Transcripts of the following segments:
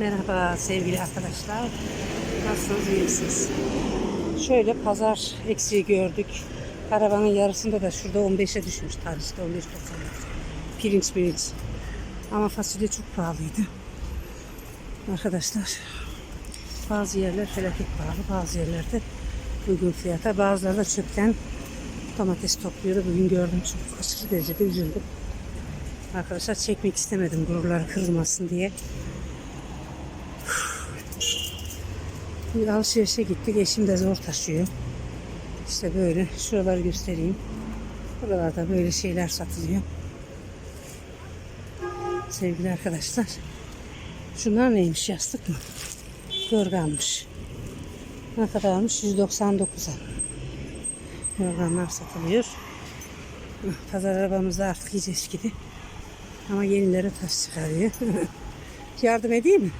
Merhaba sevgili arkadaşlar. Nasılsınız, iyi misiniz? Şöyle pazar eksiği gördük. Arabanın yarısında da şurada 15'e düşmüş tarihte 15.99. Pirinç pirinç. Ama fasulye çok pahalıydı. Arkadaşlar bazı yerler felaket pahalı, bazı yerlerde uygun fiyata, bazıları da çöpten domates topluyor. Bugün gördüm çok aşırı derecede üzüldüm. Arkadaşlar çekmek istemedim gururlar kırılmasın diye. Bir alışverişe gittik. Eşim de zor taşıyor. İşte böyle. Şuraları göstereyim. Buralarda böyle şeyler satılıyor. Sevgili arkadaşlar. Şunlar neymiş? Yastık mı? Yorganmış. Ne kadarmış? 199'a. Yorganlar satılıyor. Pazar arabamızda artık iyice eskidi. Ama yenilere taş çıkarıyor. Yardım edeyim mi?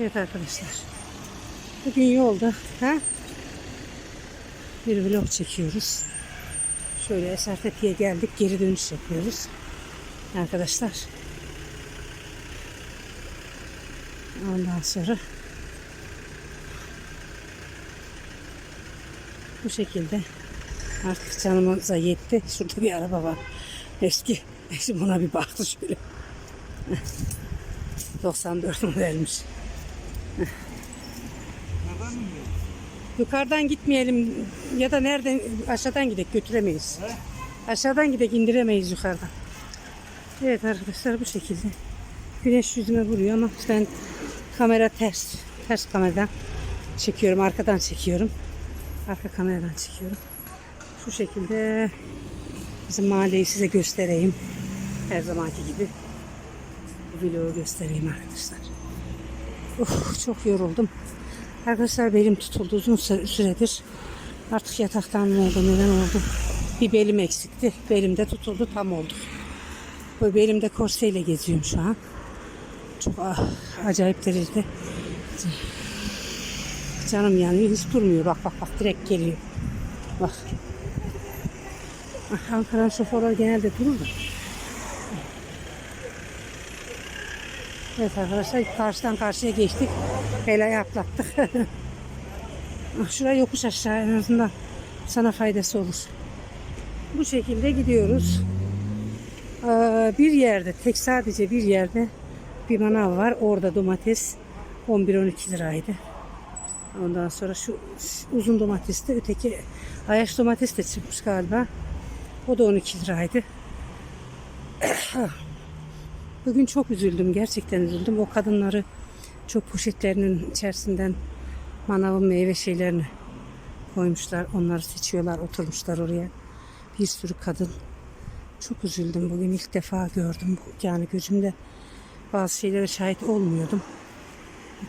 Evet arkadaşlar. Bugün yolda ha? bir vlog çekiyoruz. Şöyle Esertepe'ye geldik. Geri dönüş yapıyoruz. Arkadaşlar. Ondan sonra bu şekilde artık canımıza yetti. Şurada bir araba var. Eski. Eşim ona bir baktı şöyle. 94 modelmiş. Yukarıdan gitmeyelim ya da nereden aşağıdan gidek götüremeyiz. Aşağıdan gidek indiremeyiz yukarıdan. Evet arkadaşlar bu şekilde. Güneş yüzüme vuruyor ama ben kamera ters. Ters kameradan çekiyorum. Arkadan çekiyorum. Arka kameradan çekiyorum. Şu şekilde bizim mahalleyi size göstereyim. Her zamanki gibi. Vlogu göstereyim arkadaşlar. Of, çok yoruldum. Arkadaşlar belim tutuldu uzun süre- süredir. Artık yataktan mı oldu neden oldu? Bir belim eksikti. Belimde tutuldu tam oldu. Bu belimde korseyle geziyorum şu an. Çok ah, acayip derecede. Canım yanıyor hiç durmuyor. Bak bak bak direkt geliyor. Bak. Ankara şoförler genelde durur da. Evet arkadaşlar karşıdan karşıya geçtik. Belayı atlattık. Şuraya yokuş aşağı en azından sana faydası olur. Bu şekilde gidiyoruz. Ee, bir yerde tek sadece bir yerde bir manav var. Orada domates 11-12 liraydı. Ondan sonra şu uzun domates de öteki ayaş domates de çıkmış galiba. O da 12 liraydı. Bugün çok üzüldüm. Gerçekten üzüldüm. O kadınları çok poşetlerinin içerisinden manavın meyve şeylerini koymuşlar. Onları seçiyorlar. Oturmuşlar oraya. Bir sürü kadın. Çok üzüldüm. Bugün ilk defa gördüm. Yani gözümde bazı şeylere şahit olmuyordum.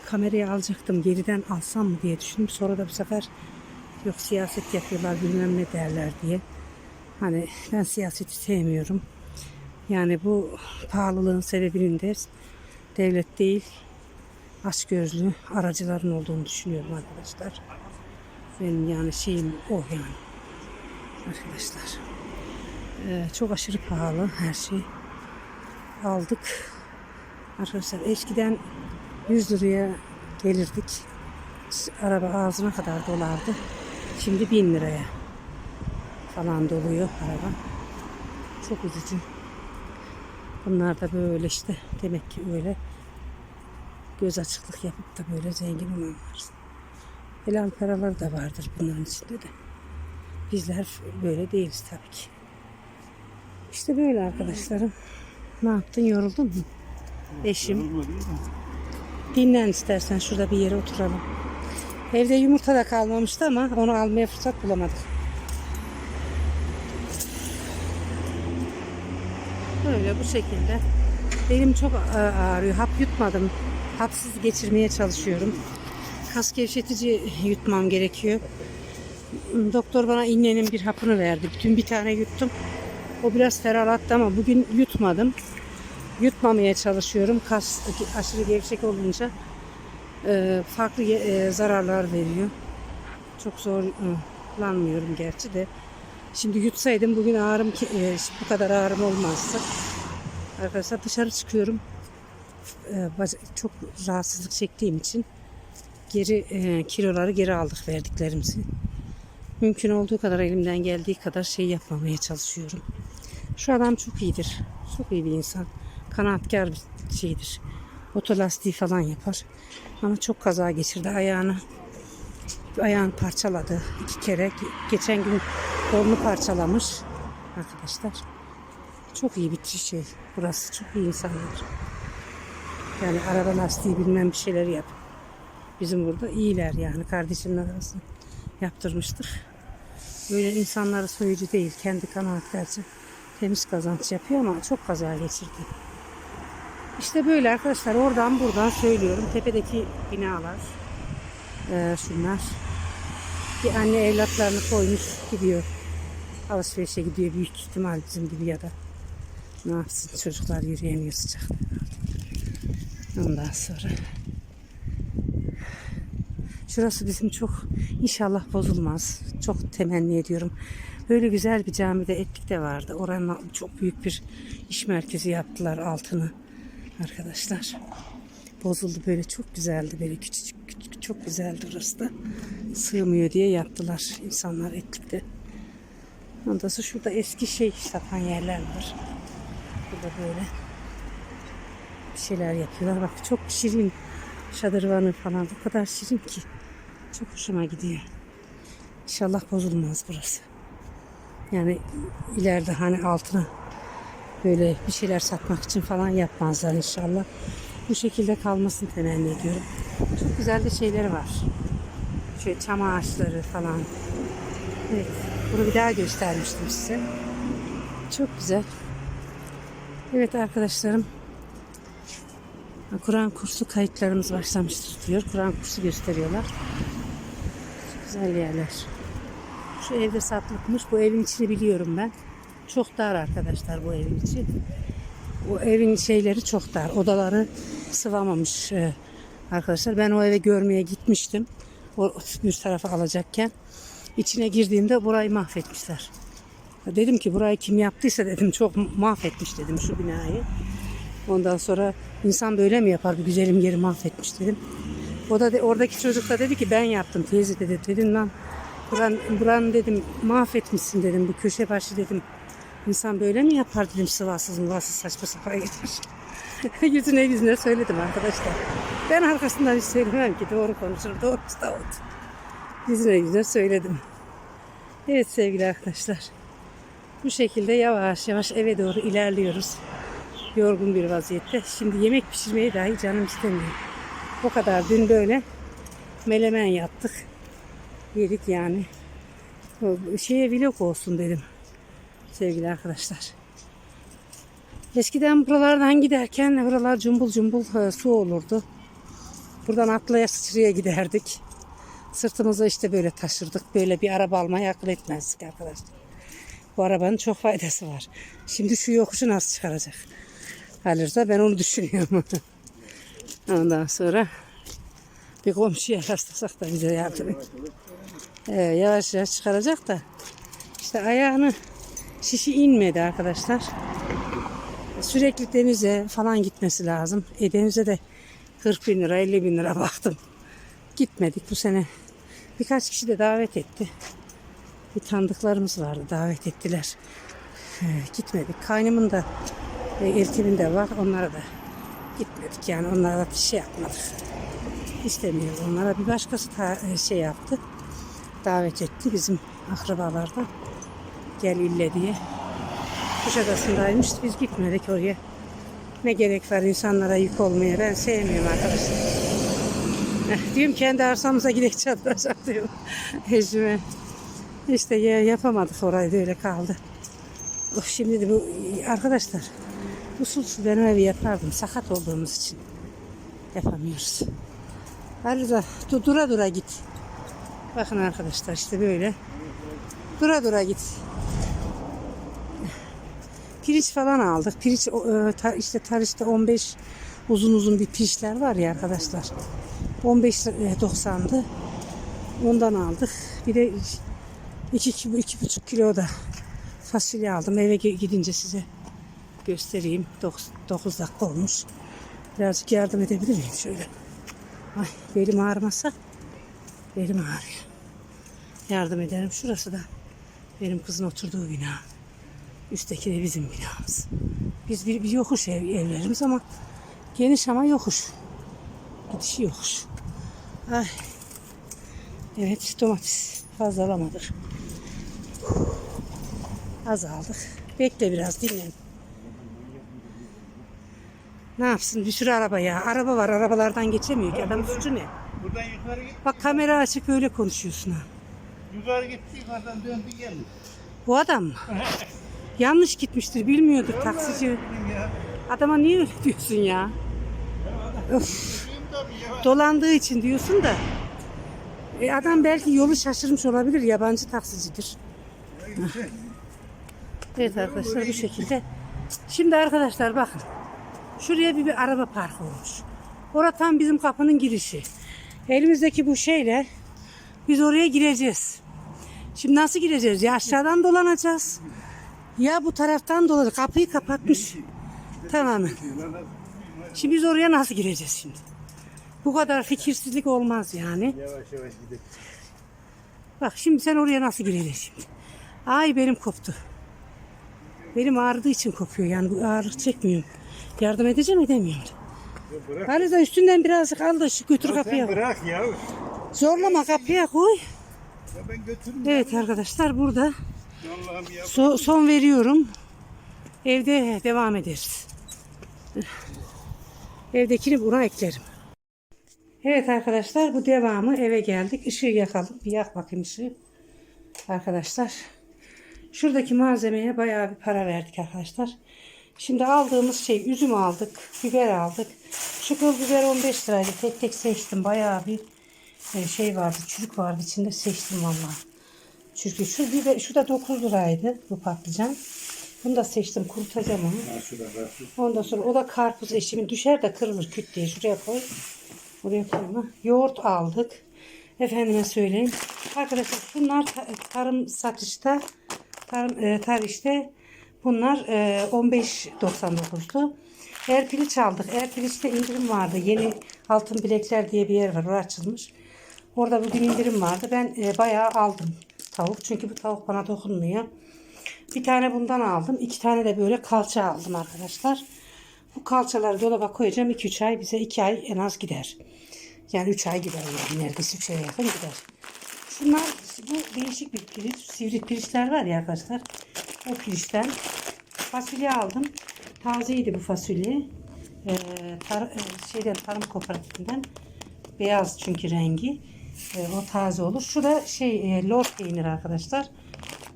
Kamerayı alacaktım. Geriden alsam mı diye düşündüm. Sonra da bu sefer yok siyaset yapıyorlar bilmem ne derler diye. Hani ben siyaseti sevmiyorum. Yani bu pahalılığın sebebinin de devlet değil açgözlü aracıların olduğunu düşünüyorum arkadaşlar. Benim yani şeyim o yani. Arkadaşlar. Ee, çok aşırı pahalı her şey. Aldık. Arkadaşlar eskiden 100 liraya gelirdik. Araba ağzına kadar dolardı. Şimdi 1000 liraya falan doluyor araba. Çok üzücü. Bunlar da böyle işte demek ki öyle göz açıklık yapıp da böyle zengin olanlar. Helal paraları da vardır bunların içinde de. Bizler böyle değiliz tabii ki. İşte böyle arkadaşlarım. Ne yaptın yoruldun mu? Eşim. Dinlen istersen şurada bir yere oturalım. Evde yumurta da kalmamıştı ama onu almaya fırsat bulamadık. Böyle bu şekilde. Belim çok a- ağrıyor. Hap yutmadım. Hapsız geçirmeye çalışıyorum. Kas gevşetici yutmam gerekiyor. Doktor bana innenin bir hapını verdi. Bütün bir tane yuttum. O biraz ferahlattı ama bugün yutmadım. Yutmamaya çalışıyorum. Kas aşırı gevşek olunca e, farklı e, zararlar veriyor. Çok zorlanmıyorum gerçi de. Şimdi yutsaydım bugün ağrım e, bu kadar ağrım olmazdı. Arkadaşlar dışarı çıkıyorum. e, çok rahatsızlık çektiğim için geri e, kiloları geri aldık verdiklerimizi. Mümkün olduğu kadar elimden geldiği kadar şey yapmamaya çalışıyorum. Şu adam çok iyidir. Çok iyi bir insan. Kanaatkar bir şeydir. Otolastiği falan yapar. Ama çok kaza geçirdi ayağını. Ayağını parçaladı iki kere. Ge- Geçen gün kolunu parçalamış arkadaşlar. Çok iyi bir şey burası. Çok iyi insanlar. Yani araba lastiği bilmem bir şeyler yap. Bizim burada iyiler yani. Kardeşimle arasında yaptırmıştık. Böyle insanları soyucu değil. Kendi kanaatlerce temiz kazanç yapıyor ama çok kaza geçirdi. İşte böyle arkadaşlar oradan buradan söylüyorum. Tepedeki binalar eee, şunlar. Bir anne evlatlarını koymuş gidiyor. Alışverişe gidiyor büyük ihtimal bizim gibi ya da ne yapsın çocuklar yürüyemiyor sıcakta. Ondan sonra Şurası bizim çok inşallah bozulmaz. Çok temenni ediyorum. Böyle güzel bir camide Etlik'te vardı. Oranın çok büyük bir iş merkezi yaptılar altını arkadaşlar. Bozuldu böyle çok güzeldi böyle küçücük küçük çok güzeldi orası da. Sığmıyor diye yaptılar insanlar Etlik'te. Ondan sonra şurada eski şey satan yerler var. Burada böyle bir şeyler yapıyorlar. Bak çok şirin şadırvanı falan o kadar şirin ki. Çok hoşuma gidiyor. İnşallah bozulmaz burası. Yani ileride hani altına böyle bir şeyler satmak için falan yapmazlar inşallah. Bu şekilde kalmasını temenni ediyorum. Çok güzel de şeyleri var. Şöyle çam ağaçları falan. Evet. Bunu bir daha göstermiştim size. Çok güzel. Evet arkadaşlarım. Kur'an kursu kayıtlarımız başlamıştır diyor. Kur'an kursu gösteriyorlar. Güzel yerler. Şu evde satılıkmış. Bu evin içini biliyorum ben. Çok dar arkadaşlar bu evin içi. O evin şeyleri çok dar. Odaları sıvamamış e, arkadaşlar. Ben o eve görmeye gitmiştim. Bir tarafa alacakken. İçine girdiğimde burayı mahvetmişler. Dedim ki burayı kim yaptıysa dedim çok mahvetmiş dedim şu binayı. Ondan sonra insan böyle mi yapar bir güzelim yeri mahvetmiş dedim. O da de, oradaki çocuk da dedi ki ben yaptım teyze dedi. Dedim lan buran, buran dedim mahvetmişsin dedim bu köşe başı dedim. İnsan böyle mi yapar dedim sıvasız mıvasız saçma sapan yeter. yüzüne yüzüne söyledim arkadaşlar. Ben arkasından hiç söylemem ki doğru konuşurum doğrusu da oldu. Yüzüne yüzüne söyledim. Evet sevgili arkadaşlar. Bu şekilde yavaş yavaş eve doğru ilerliyoruz yorgun bir vaziyette. Şimdi yemek pişirmeyi dahi canım istemiyor. O kadar dün böyle melemen yaptık. Yedik yani. Şeye vlog olsun dedim. Sevgili arkadaşlar. Eskiden buralardan giderken buralar cumbul cumbul e, su olurdu. Buradan atlaya sıçraya giderdik. Sırtımıza işte böyle taşırdık. Böyle bir araba almayı akıl etmezdik arkadaşlar. Bu arabanın çok faydası var. Şimdi şu yokuşu nasıl çıkaracak? alırsa ben onu düşünüyorum. Ondan sonra bir komşuya rastlasak da bize yardım. Ee, yavaş yavaş çıkaracak da işte ayağını şişi inmedi arkadaşlar. Sürekli denize falan gitmesi lazım. E, denize de 40 bin lira 50 bin lira baktım. Gitmedik bu sene. Birkaç kişi de davet etti. Bir tanıdıklarımız vardı davet ettiler. Ee, gitmedik. Kaynımın da e, Eltim'in de var. Onlara da gitmedik yani. Onlara da şey yapmadık. İstemiyoruz onlara. Bir başkası ta, e, şey yaptı. Davet etti bizim akrabalardan. Gel ille diye. Kuşadası'ndaymış. Biz gitmedik oraya. Ne gerek var insanlara yük olmaya. Ben sevmiyorum arkadaşlar. Eh, diyorum kendi arsamıza gidelim çadıracak diyorum. Eşime. İşte ya, yapamadık orayı da öyle kaldı. Of, şimdi de bu arkadaşlar usulsüz ben o evi yapardım. Sakat olduğumuz için yapamıyoruz. Arıza du- dura dura git. Bakın arkadaşlar işte böyle. Dura dura git. Pirinç falan aldık. Pirinç o, e, işte tarihte 15 uzun uzun bir pirinçler var ya arkadaşlar. 15 lira- 90'dı. Ondan aldık. Bir de iki, iki, iki buçuk kilo da fasulye aldım. Eve gidince size göstereyim. 9 dakika olmuş. Birazcık yardım edebilir miyim şöyle? Ay belim ağrımasa belim ağrıyor. Yardım ederim. Şurası da benim kızın oturduğu bina. Üstteki de bizim binamız. Biz bir, bir yokuş ev, evlerimiz ama geniş ama yokuş. Gidişi yokuş. Ay. Evet domates fazla alamadık. Az aldık. Bekle biraz dinlen. Ne yapsın bir sürü araba ya. Araba var arabalardan geçemiyor ki. Adam suçu ne? Buradan yukarı git. Bak kamera açık böyle konuşuyorsun ha. Yukarı gitti yukarıdan döndü geldi. Bu adam mı? Yanlış gitmiştir bilmiyordur taksici. Adama niye öyle diyorsun ya? Öf, dolandığı için diyorsun da. E adam belki yolu şaşırmış olabilir. Yabancı taksicidir. Evet arkadaşlar bu şekilde. Şimdi arkadaşlar bakın. Şuraya bir, bir araba park olmuş. Orası tam bizim kapının girişi. Elimizdeki bu şeyle biz oraya gireceğiz. Şimdi nasıl gireceğiz? Ya aşağıdan dolanacağız. Ya bu taraftan dolanacağız. Kapıyı kapatmış. Tamamen. Şimdi biz oraya nasıl gireceğiz şimdi? Bu kadar fikirsizlik olmaz yani. Yavaş yavaş gidelim. Bak şimdi sen oraya nasıl gireceksin şimdi? Ay benim koptu. Benim ağrıdığı için kopuyor yani bu ağırlık çekmiyorum. Yardım edeceğim edemiyorum. Ya Bırak. Halize üstünden birazcık al da şu götür Ya kapıya. bırak ya. Ya Zorlama kapıya koy. ben götürürüm. Evet arkadaşlar burada ya. So- son veriyorum. Evde devam ederiz. Evdekini buna eklerim. Evet arkadaşlar bu devamı eve geldik. Işığı yakalım. Bir yak bakayım ışığı. Arkadaşlar. Şuradaki malzemeye bayağı bir para verdik arkadaşlar. Şimdi aldığımız şey üzüm aldık. Biber aldık. Şu kıl biber 15 liraydı. Tek tek seçtim. Bayağı bir e, şey vardı. Çürük vardı içinde. Seçtim vallahi. Çünkü şu biber, şu da 9 liraydı bu patlıcan. Bunu da seçtim. Kurutacağım onu. Ondan sonra o da karpuz eşimin düşer de kırılır küt diye şuraya koy. Buraya koyma. Yoğurt aldık. Efendime söyleyeyim. Arkadaşlar bunlar ta- tarım satışta tarım e, tarihte bunlar e, 15.99'du. Erpiliç aldık. Erpiliç'te indirim vardı. Yeni altın bilekler diye bir yer var. Orası açılmış. Orada bugün indirim vardı. Ben e, bayağı aldım tavuk. Çünkü bu tavuk bana dokunmuyor. Bir tane bundan aldım. iki tane de böyle kalça aldım arkadaşlar. Bu kalçaları dolaba koyacağım. 2-3 ay bize 2 ay en az gider. Yani 3 ay gider yani neredeyse 3 aya yakın gider. Şunlar bu değişik bir pirinç. Sivri pirinçler var ya arkadaşlar. O pirinçten fasulye aldım. Tazeydi bu fasulye. Ee, tar- e, şeyden tarım kooperatifinden. Beyaz çünkü rengi. Ee, o taze olur. Şu da şey e, lor peyniri arkadaşlar.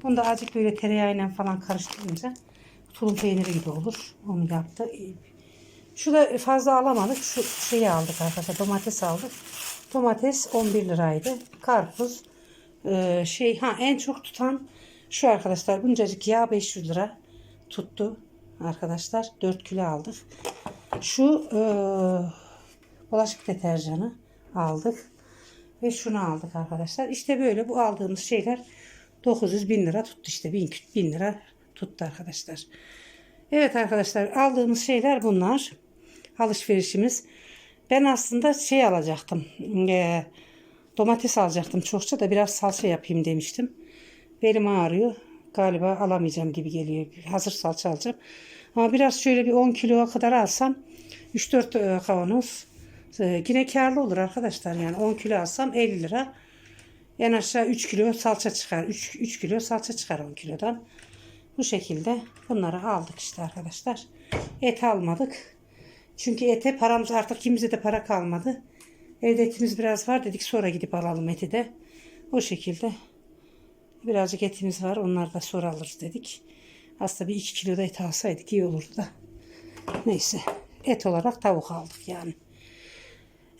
Bunu da azıcık böyle tereyağıyla falan karıştırınca tulum peyniri gibi olur. Onu yaptı. Şu da fazla alamadık. Şu şeyi aldık arkadaşlar. Domates aldık. Domates 11 liraydı. Karpuz e, şey ha en çok tutan şu arkadaşlar. Buncacık yağ 500 lira tuttu arkadaşlar. 4 kilo aldık. Şu e, bulaşık deterjanı aldık. Ve şunu aldık arkadaşlar. İşte böyle bu aldığımız şeyler 900 bin lira tuttu işte. 1000, 1000 lira tuttu arkadaşlar. Evet arkadaşlar aldığımız şeyler bunlar. Alışverişimiz. Ben aslında şey alacaktım. eee, domates alacaktım çokça da biraz salça yapayım demiştim. Belim ağrıyor. Galiba alamayacağım gibi geliyor. Hazır salça alacağım. Ama biraz şöyle bir 10 kiloya kadar alsam 3-4 e, kavanoz e, yine karlı olur arkadaşlar. Yani 10 kilo alsam 50 lira. En aşağı 3 kilo salça çıkar. 3, 3 kilo salça çıkar 10 kilodan. Bu şekilde bunları aldık işte arkadaşlar. Et almadık. Çünkü ete paramız artık kimimize de para kalmadı. Evde etimiz biraz var dedik sonra gidip alalım eti de. O şekilde birazcık etimiz var onlar da sonra alırız dedik. Aslında bir 2 kilo da et alsaydık iyi olurdu da. Neyse et olarak tavuk aldık yani.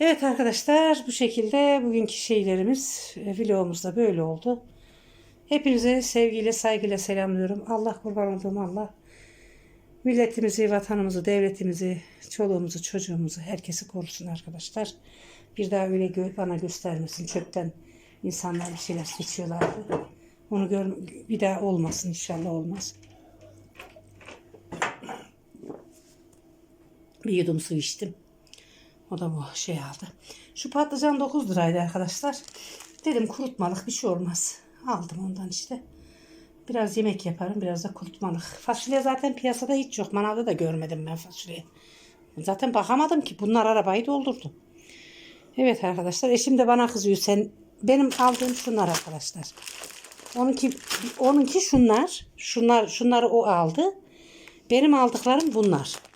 Evet arkadaşlar bu şekilde bugünkü şeylerimiz e, vlogumuz da böyle oldu. Hepinize sevgiyle saygıyla selamlıyorum. Allah kurban olduğum Allah. Milletimizi, vatanımızı, devletimizi, çoluğumuzu, çocuğumuzu herkesi korusun arkadaşlar. Bir daha öyle gö- bana göstermesin. Çöpten insanlar bir şeyler seçiyorlardı. Onu gör bir daha olmasın inşallah olmaz. Bir yudum su içtim. O da bu şey aldı. Şu patlıcan 9 liraydı arkadaşlar. Dedim kurutmalık bir şey olmaz. Aldım ondan işte. Biraz yemek yaparım biraz da kurutmalık. Fasulye zaten piyasada hiç yok. Manavda da görmedim ben fasulye. Zaten bakamadım ki. Bunlar arabayı doldurdu. Evet arkadaşlar eşim de bana kızıyor. Sen benim aldığım şunlar arkadaşlar. Onunki onunki şunlar. Şunlar şunları o aldı. Benim aldıklarım bunlar.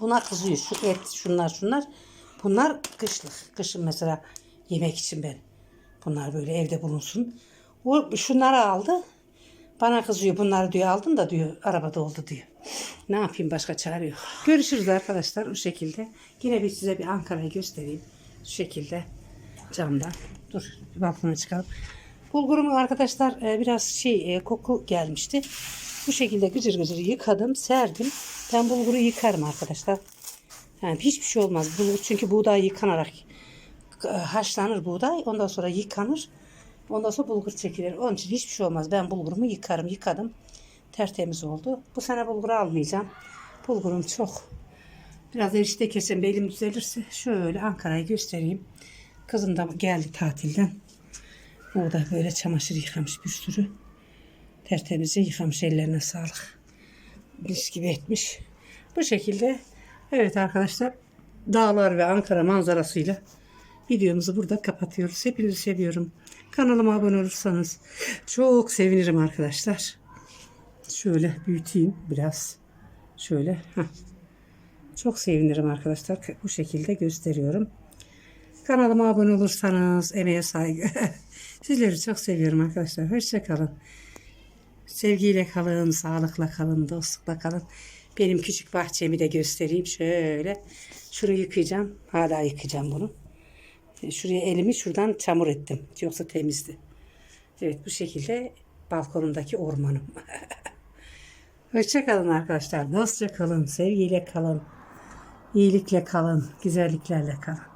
Buna kızıyor. Şu et şunlar şunlar. Bunlar kışlık. Kışın mesela yemek için ben. Bunlar böyle evde bulunsun. O şunları aldı. Bana kızıyor. Bunları diyor aldın da diyor arabada oldu diyor. Ne yapayım başka çare yok. Görüşürüz arkadaşlar o şekilde. Yine bir size bir Ankara'yı göstereyim. Şu şekilde camdan. Dur bir balkona çıkalım. Bulgurumu arkadaşlar e, biraz şey e, koku gelmişti. Bu şekilde gıcır gıcır yıkadım, serdim. Ben bulguru yıkarım arkadaşlar. Yani hiçbir şey olmaz. Bulgur çünkü buğday yıkanarak e, haşlanır buğday. Ondan sonra yıkanır. Ondan sonra bulgur çekilir. Onun için hiçbir şey olmaz. Ben bulgurumu yıkarım. Yıkadım. Tertemiz oldu. Bu sene bulgur almayacağım. Bulgurum çok. Biraz erişte kesem belim düzelirse şöyle Ankara'yı göstereyim. Kızım da geldi tatilden. O da böyle çamaşır yıkamış bir sürü. Tertemizce yıkamış ellerine sağlık. Mis gibi etmiş. Bu şekilde evet arkadaşlar dağlar ve Ankara manzarasıyla videomuzu burada kapatıyoruz. Hepinizi seviyorum. Kanalıma abone olursanız çok sevinirim arkadaşlar. Şöyle büyüteyim biraz. Şöyle. heh. Çok sevinirim arkadaşlar. Bu şekilde gösteriyorum. Kanalıma abone olursanız emeğe saygı. Sizleri çok seviyorum arkadaşlar. Hoşçakalın. Sevgiyle kalın, sağlıkla kalın, dostlukla kalın. Benim küçük bahçemi de göstereyim. Şöyle. Şunu yıkayacağım. Hala yıkayacağım bunu. Şuraya elimi şuradan çamur ettim. Yoksa temizdi. Evet bu şekilde balkonumdaki ormanım. Hoşçakalın arkadaşlar. Dostça kalın, sevgiyle kalın, iyilikle kalın, güzelliklerle kalın.